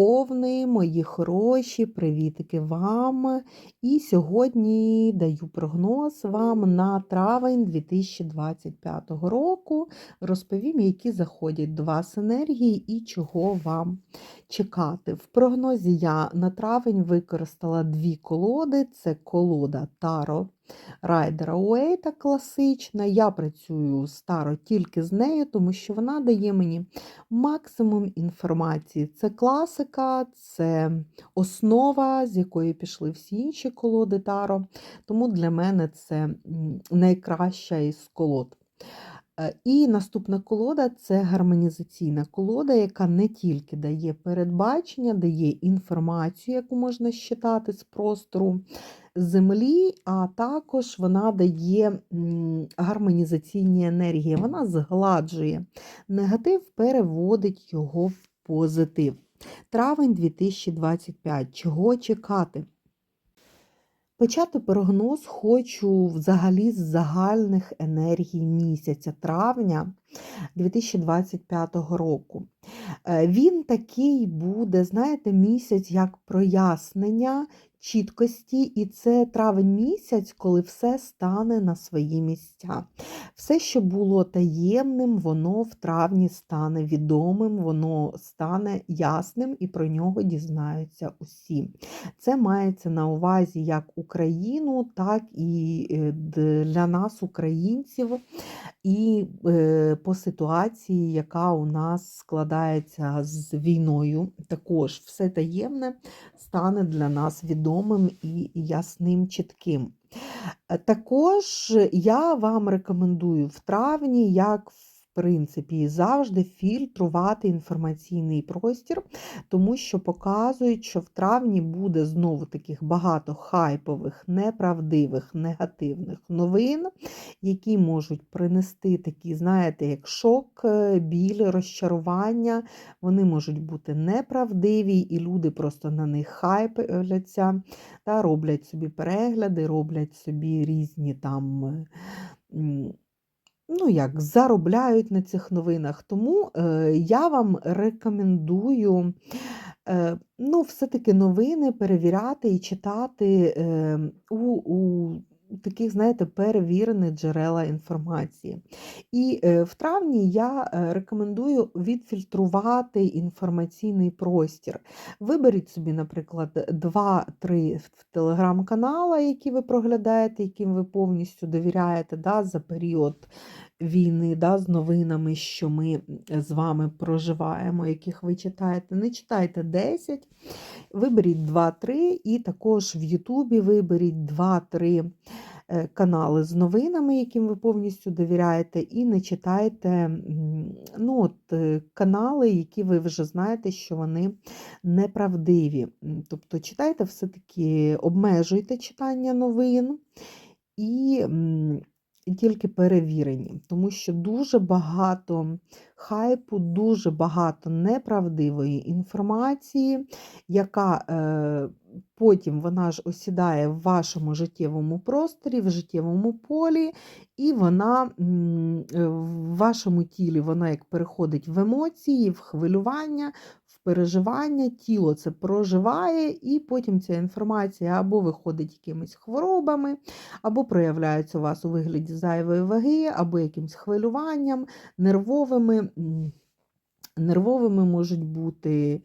Овни, мої хороші, привітики вам. І сьогодні даю прогноз вам на травень 2025 року. Розповім, які заходять до вас енергії і чого вам чекати. В прогнозі я на травень використала дві колоди: це колода Таро Райдера Уейта класична. Я працюю старо тільки з нею, тому що вона дає мені максимум інформації. Це класика, це основа, з якої пішли всі інші колоди Таро. Тому для мене це найкраща із колод. Е, і наступна колода це гармонізаційна колода, яка не тільки дає передбачення, дає інформацію, яку можна считати з простору землі, а також вона дає гармонізаційні енергії, вона згладжує негатив, переводить його в позитив. Травень 2025. Чого чекати? Почати прогноз хочу взагалі з загальних енергій місяця травня 2025 року. Е, він такий буде, знаєте, місяць як прояснення чіткості, і це травень місяць, коли все стане на свої місця. Все, що було таємним, воно в травні стане відомим, воно стане ясним і про нього дізнаються усі. Це мається на увазі як Україну, так і е, для нас, українців, і е, по ситуації, яка у нас складається з війною. Також все таємне стане для нас відомим і ясним, чітким. Е, також я вам рекомендую в травні, як в принципі, і завжди фільтрувати інформаційний простір, тому що показують, що в травні буде знову таких багато хайпових, неправдивих, негативних новин, які можуть принести такі, знаєте, як шок, е, біль, розчарування. Вони можуть бути неправдиві, і люди просто на них хайпляться, та роблять собі перегляди, роблять собі різні там ну як, заробляють на цих новинах. Тому е, я вам рекомендую е, ну, все-таки новини перевіряти і читати е, у, у таких, знаєте, перевірених джерела інформації. І е, в травні я е, рекомендую відфільтрувати інформаційний простір. Виберіть собі, наприклад, 2-3 телеграм-канала, які ви проглядаєте, яким ви повністю довіряєте да, за період війни, да, з новинами, що ми з вами проживаємо, яких ви читаєте. Не читайте 10, виберіть 2-3, і також в Ютубі виберіть 2-3 е, канали з новинами, яким ви повністю довіряєте, і не читайте ну, от, е, канали, які ви вже знаєте, що вони неправдиві. Тобто читайте все-таки, обмежуйте читання новин. І тільки перевірені, тому що дуже багато хайпу, дуже багато неправдивої інформації, яка е, потім вона ж осідає в вашому життєвому просторі, в життєвому полі, і вона е, в вашому тілі вона як переходить в емоції, в хвилювання, переживання, тіло це проживає, і потім ця інформація або виходить якимись хворобами, або проявляється у вас у вигляді зайвої ваги, або якимось хвилюванням, нервовими, нервовими можуть бути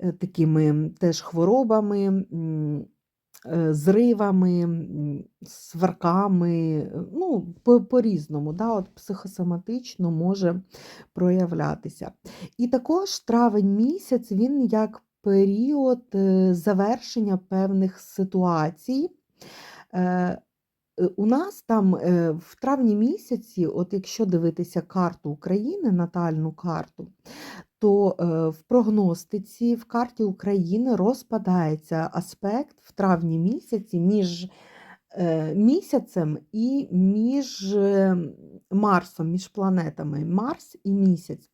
е, такими теж хворобами. Е, зривами, сварками, ну, по-різному, да, от психосоматично може проявлятися. І також травень місяць він як період е, завершення певних ситуацій. Е, у нас там в травні місяці, от якщо дивитися карту України, натальну карту, то е, в прогностиці в карті України розпадається аспект в травні місяці між е, місяцем і між е, Марсом, між планетами Марс і місяць.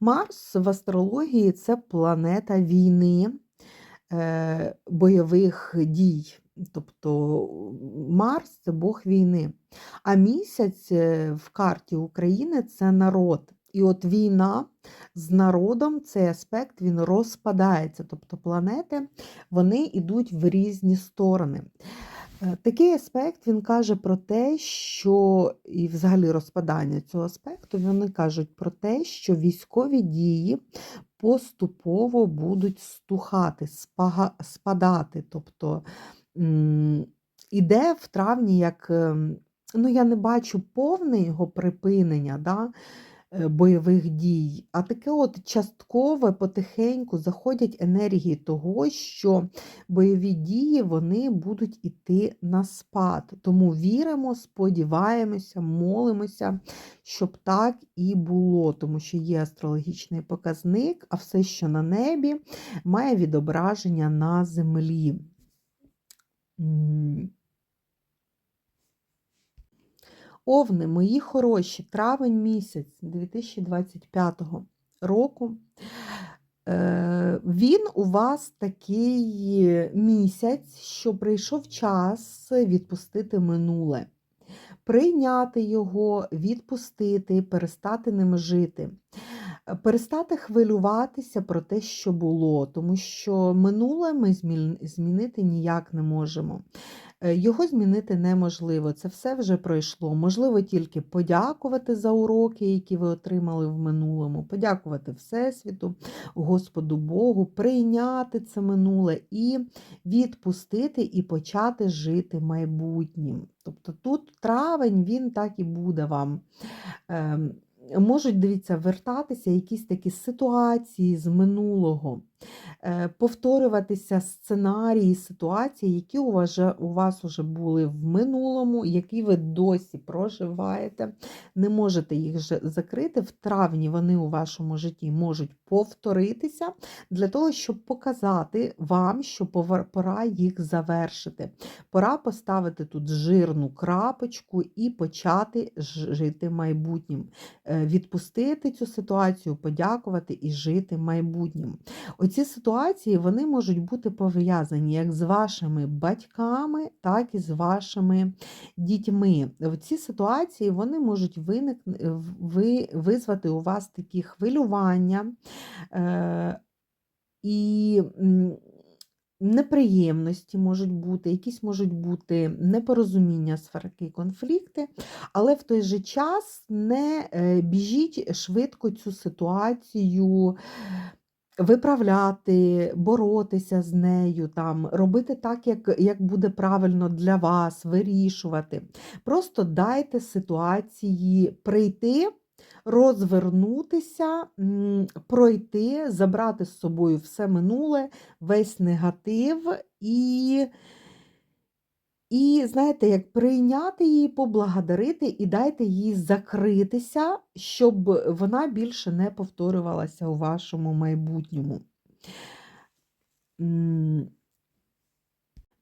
Марс в астрології це планета війни, бойових дій. Тобто Марс це Бог війни. А місяць в карті України це народ. І от війна з народом, цей аспект він розпадається. Тобто планети вони йдуть в різні сторони. Е, Такий аспект він каже про те, що і взагалі розпадання цього аспекту, вони кажуть про те, що військові дії поступово будуть стухати, спадати. Тобто іде в травні як, ем, ну я не бачу повне його припинення, да, бойових дій, а таке от часткове, потихеньку заходять енергії того, що бойові дії вони будуть іти на спад. Тому віримо, сподіваємося, молимося, щоб так і було, тому що є астрологічний показник, а все, що на небі, має відображення на землі. Овни, мої хороші, травень місяць 2025 року. Е, Він у вас такий місяць, що прийшов час відпустити минуле, прийняти його, відпустити, перестати ним жити. Перестати хвилюватися про те, що було, тому що минуле ми змінити ніяк не можемо. Е, Його змінити неможливо. Це все вже пройшло. Можливо, тільки подякувати за уроки, які ви отримали в минулому, подякувати Всесвіту, Господу Богу, прийняти це минуле і відпустити і почати жити майбутнім. Тобто тут травень він так і буде вам. ем, Можуть, дивіться, вертатися якісь такі ситуації з минулого, повторюватися сценарії, ситуації, які у вас, у вас вже були в минулому, які ви досі проживаєте. Не можете їх закрити. В травні вони у вашому житті можуть повторитися для того, щоб показати вам, що пора їх завершити. Пора поставити тут жирну крапочку і почати жити майбутнім. Е, Відпустити цю ситуацію, подякувати і жити майбутнім. Оці ситуації вони можуть бути пов'язані як з вашими батьками, так і з вашими дітьми. В ці ситуації вони можуть виникнути, ви, визвати у вас такі хвилювання е, і неприємності можуть бути, якісь можуть бути непорозуміння, сварки, конфлікти, але в той же час не е, біжіть швидко цю ситуацію виправляти, боротися з нею, там, робити так, як, як буде правильно для вас, вирішувати. Просто дайте ситуації прийти. Розвернутися, пройти, забрати з собою все минуле, весь негатив і, і знаєте, як прийняти її, поблагодарити і дайте їй закритися, щоб вона більше не повторювалася у вашому майбутньому.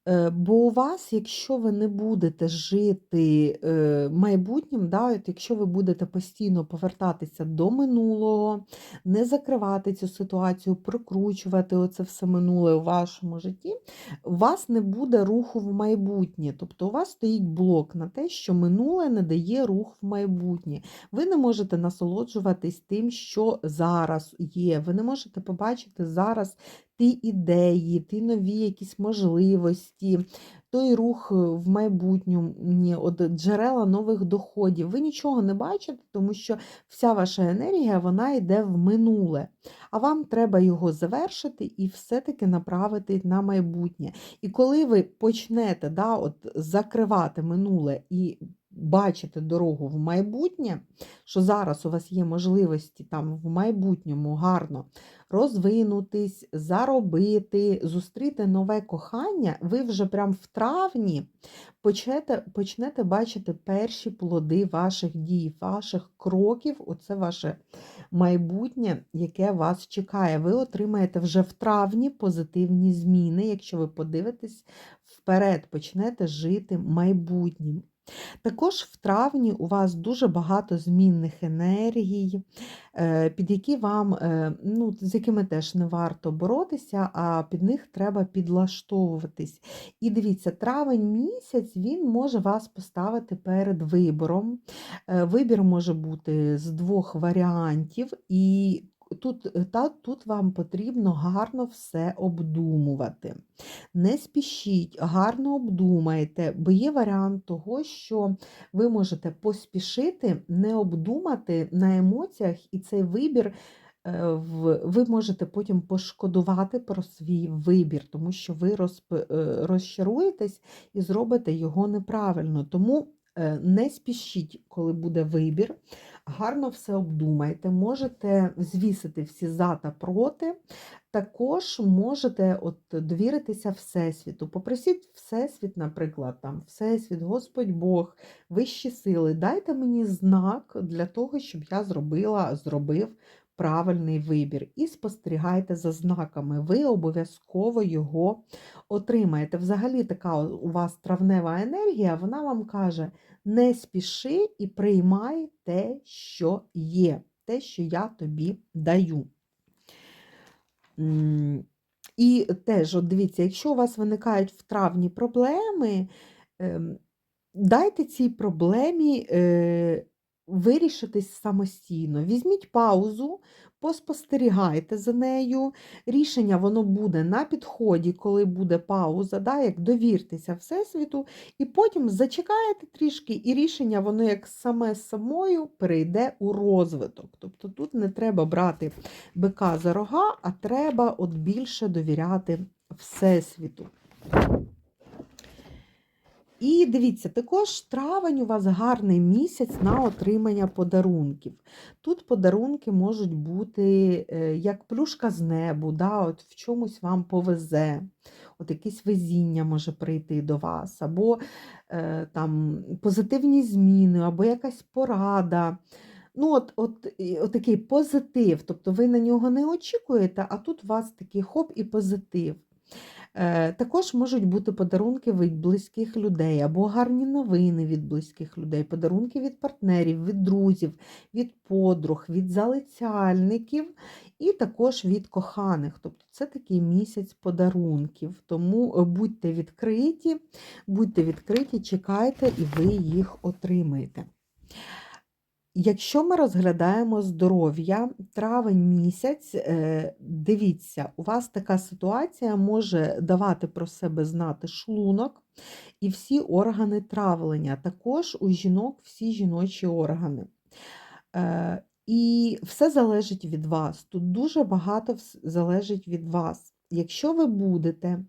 Е, Бо у вас, якщо ви не будете жити е, майбутнім, да, от якщо ви будете постійно повертатися до минулого, не закривати цю ситуацію, прокручувати оце все минуле у вашому житті, у вас не буде руху в майбутнє. Тобто у вас стоїть блок на те, що минуле не дає рух в майбутнє. Ви не можете насолоджуватись тим, що зараз є. Ви не можете побачити зараз ті ідеї, ті нові якісь можливості, той рух е, в майбутньому, от джерела нових доходів. Ви нічого не бачите, тому що вся ваша енергія вона йде в минуле. А вам треба його завершити і все-таки направити на майбутнє. І коли ви почнете да, от, закривати минуле і бачите дорогу в майбутнє, що зараз у вас є можливості там в майбутньому гарно розвинутись, заробити, зустріти нове кохання, ви вже прям в травні почнете, почнете бачити перші плоди ваших дій, ваших кроків. Оце ваше майбутнє, яке вас чекає. Ви отримаєте вже в травні позитивні зміни, якщо ви подивитесь вперед, почнете жити майбутнім. Також в травні у вас дуже багато змінних енергій, е, під які вам, е, ну, з якими теж не варто боротися, а під них треба підлаштовуватись. І дивіться, травень місяць він може вас поставити перед вибором. Е, Вибір може бути з двох варіантів, і тут, е, та, тут вам потрібно гарно все обдумувати. Не спішіть, гарно обдумайте, бо є варіант того, що ви можете поспішити, не обдумати на емоціях, і цей вибір е, ви можете потім пошкодувати про свій вибір, тому що ви е, розчаруєтесь і зробите його неправильно. Тому не спішіть, коли буде вибір. Гарно все обдумайте, можете звісити всі за та проти. Також можете от довіритися Всесвіту. Попросіть Всесвіт, наприклад, там, Всесвіт, Господь Бог, вищі сили, дайте мені знак для того, щоб я зробила, зробив правильний вибір. І спостерігайте за знаками. Ви обов'язково його отримаєте. Взагалі, така у вас травнева енергія, вона вам каже: не спіши і приймай те, що є, те, що я тобі даю. І теж, от дивіться, якщо у вас виникають в травні проблеми, ем, дайте цій проблемі е, вирішитись самостійно. Візьміть паузу, поспостерігайте за нею. Рішення воно буде на підході, коли буде пауза, да, як довіртеся Всесвіту, і потім зачекаєте трішки, і рішення воно як саме самою перейде у розвиток. Тобто тут не треба брати бика за рога, а треба от більше довіряти Всесвіту. І дивіться, також травень у вас гарний місяць на отримання подарунків. Тут подарунки можуть бути е, як плюшка з небу, да, от в чомусь вам повезе, от якесь везіння може прийти до вас, або е, там позитивні зміни, або якась порада. Ну, от, от, от такий позитив, тобто ви на нього не очікуєте, а тут у вас такий хоп і позитив. Е, Також можуть бути подарунки від близьких людей або гарні новини від близьких людей, подарунки від партнерів, від друзів, від подруг, від залицяльників і також від коханих. Тобто це такий місяць подарунків. Тому е, будьте відкриті, будьте відкриті, чекайте, і ви їх отримаєте. Якщо ми розглядаємо здоров'я, травень місяць, е, дивіться, у вас така ситуація може давати про себе знати шлунок і всі органи травлення, також у жінок всі жіночі органи. Е, І все залежить від вас. Тут дуже багато залежить від вас. Якщо ви будете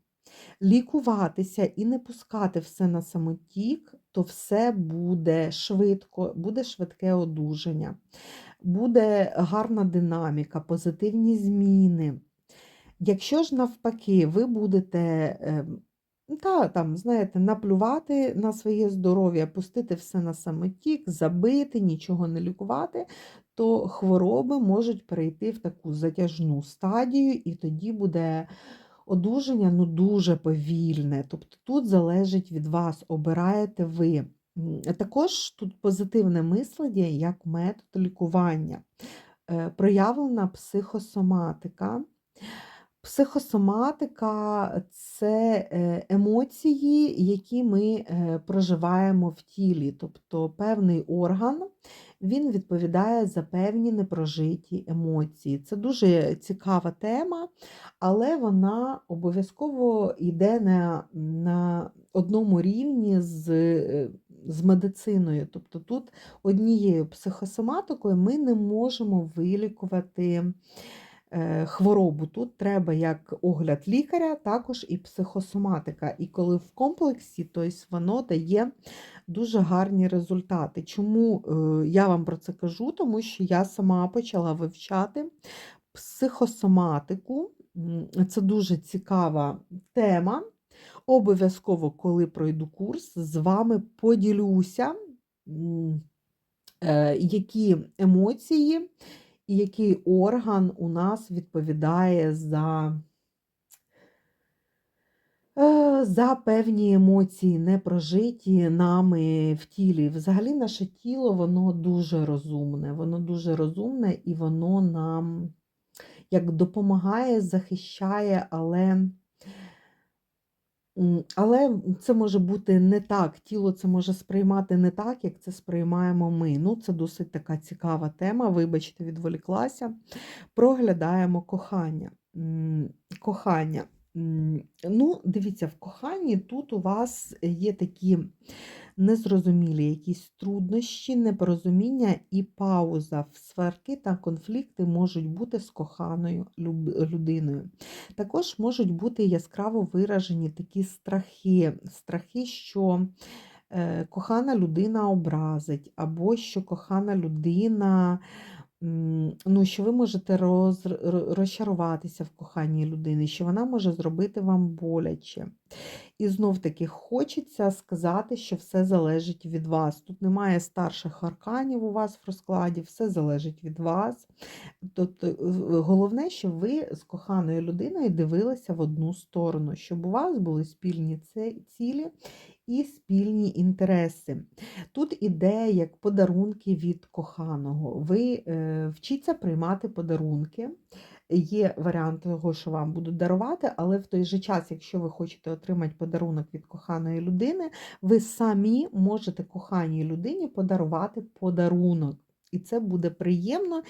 лікуватися і не пускати все на самотік, то все буде швидко, буде швидке одужання, буде гарна динаміка, позитивні зміни. Якщо ж навпаки, ви будете ем, та, там, знаєте, наплювати на своє здоров'я, пустити все на самотік, забити, нічого не лікувати, то хвороби можуть перейти в таку затяжну стадію, і тоді буде одужання ну, дуже повільне. Тобто тут залежить від вас, обираєте ви. Також тут позитивне мислення як метод лікування, Е, проявлена психосоматика. Психосоматика це е, емоції, які ми е, проживаємо в тілі. Тобто певний орган він відповідає за певні непрожиті емоції. Це дуже цікава тема, але вона обов'язково йде на, на одному рівні з, е, з медициною. Тобто тут однією психосоматикою ми не можемо вилікувати хворобу. Тут треба як огляд лікаря, також і психосоматика. І коли в комплексі, то воно дає дуже гарні результати. Чому е, я вам про це кажу? Тому що я сама почала вивчати психосоматику. Це дуже цікава тема. Обов'язково, коли пройду курс, з вами поділюся, е, які емоції і який орган у нас відповідає за Е, за певні емоції, не прожиті нами в тілі. Взагалі, наше тіло, воно дуже розумне, воно дуже розумне і воно нам як допомагає, захищає, але але це може бути не так. Тіло це може сприймати не так, як це сприймаємо ми. Ну, це досить така цікава тема. Вибачте, відволіклася. Проглядаємо кохання. Кохання. Ну, дивіться, в коханні тут у вас є такі незрозумілі якісь труднощі, непорозуміння і пауза. Сварки та конфлікти можуть бути з коханою людиною. Також можуть бути яскраво виражені такі страхи, страхи, що е, кохана людина образить, або що кохана людина. Ну, що ви можете роз, розчаруватися в коханні людини, що вона може зробити вам боляче. І знов таки хочеться сказати, що все залежить від вас. Тут немає старших арканів у вас в розкладі, все залежить від вас. Тобто, головне, щоб ви з коханою людиною дивилися в одну сторону, щоб у вас були спільні цілі і спільні інтереси. Тут іде як подарунки від коханого. Ви е, вчіться приймати подарунки. Є варіант того, що вам будуть дарувати, але в той же час, якщо ви хочете отримати подарунок від коханої людини, ви самі можете коханій людині подарувати подарунок. І це буде приємно,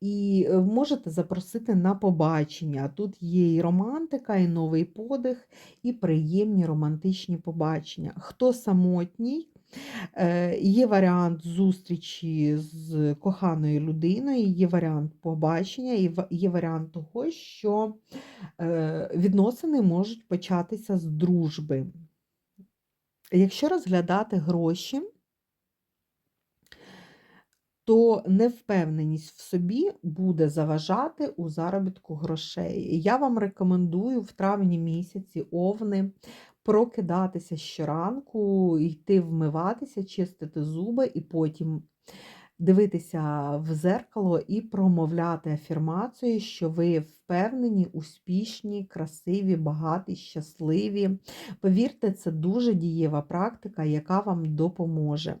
і е, можете запросити на побачення. Тут є і романтика, і новий подих, і приємні романтичні побачення. Хто самотній, Є варіант зустрічі з коханою людиною, є варіант побачення, і є варіант того, що е, відносини можуть початися з дружби. Якщо розглядати гроші, то невпевненість в собі буде заважати у заробітку грошей. Я вам рекомендую в травні місяці овни прокидатися щоранку, йти вмиватися, чистити зуби і потім дивитися в зеркало і промовляти афірмацію, що ви впевнені, успішні, красиві, багаті, щасливі. Повірте, це дуже дієва практика, яка вам допоможе.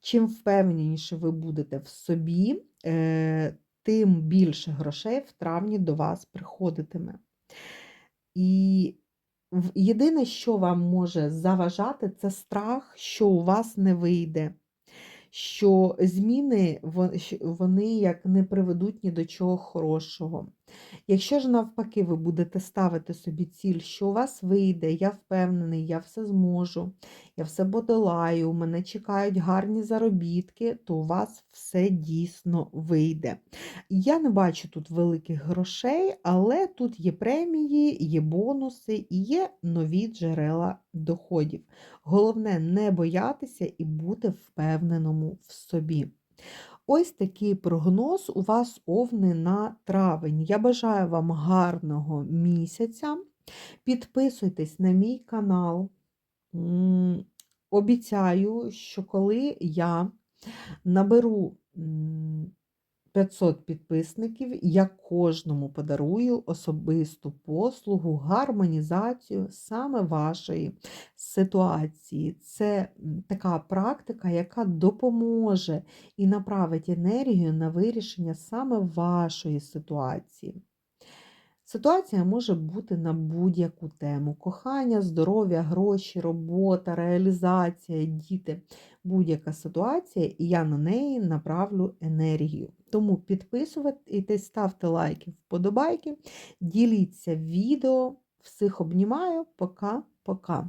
Чим впевненіше ви будете в собі, е, тим більше грошей в травні до вас приходитиме. І єдине, що вам може заважати, це страх, що у вас не вийде, що зміни вони як не приведуть ні до чого хорошого. Якщо ж навпаки ви будете ставити собі ціль, що у вас вийде, я впевнений, я все зможу, я все подолаю, мене чекають гарні заробітки, то у вас все дійсно вийде. Я не бачу тут великих грошей, але тут є премії, є бонуси і є нові джерела доходів. Головне не боятися і бути впевненому в собі. Ось такий прогноз у вас овни на травень. Я бажаю вам гарного місяця. Підписуйтесь на мій канал. Обіцяю, що коли я наберу 500 підписників, я кожному подарую особисту послугу, гармонізацію саме вашої ситуації. Це така практика, яка допоможе і направить енергію на вирішення саме вашої ситуації. Ситуація може бути на будь-яку тему: кохання, здоров'я, гроші, робота, реалізація, діти, будь-яка ситуація, і я на неї направлю енергію. Тому підписуйтесь, ставте лайки, вподобайки, діліться відео. Всіх обнімаю. Пока-пока.